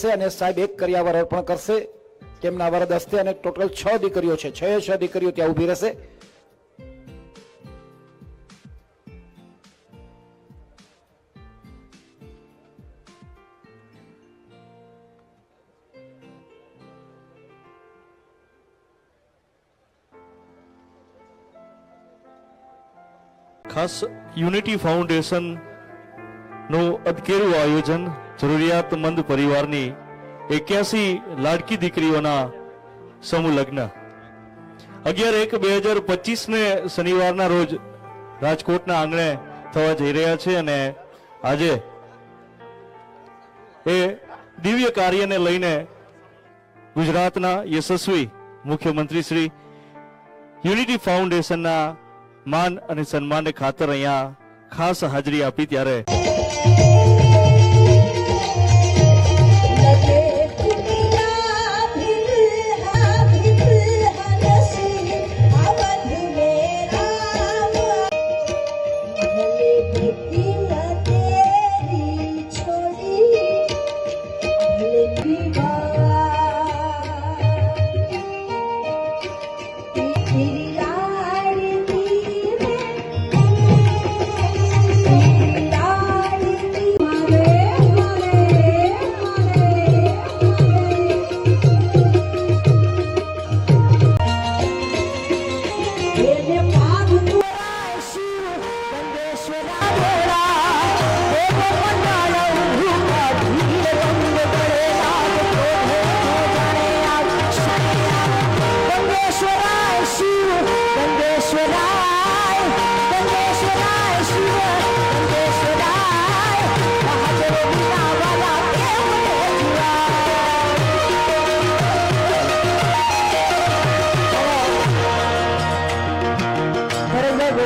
છે અને સાહેબ એક કર્યાવર અર્પણ કરશે. તેમના વરદ હસ્તે અને ટોટલ છ દીકરીઓ છે. છ છ દીકરીઓ ત્યાં ઊભી રહેશે. ખાસ યુનિટી ફાઉન્ડેશનનું અદકેરું આયોજન જરૂરિયાતમંદ પરિવારની એક્યાસી લાડકી દીકરીઓના સમૂહ લગ્ન. અગિયાર એક બે હજાર પચીસ ને શનિવારના રોજ રાજકોટના આંગણે થવા જઈ રહ્યા છે અને આજે એ દિવ્ય કાર્યને લઈને ગુજરાતના યશસ્વી મુખ્યમંત્રી શ્રી યુનિટી ફાઉન્ડેશનના માન અને સન્માનને ખાતર અહીંયા ખાસ હાજરી આપી ત્યારે ભરતભાઈ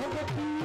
भगती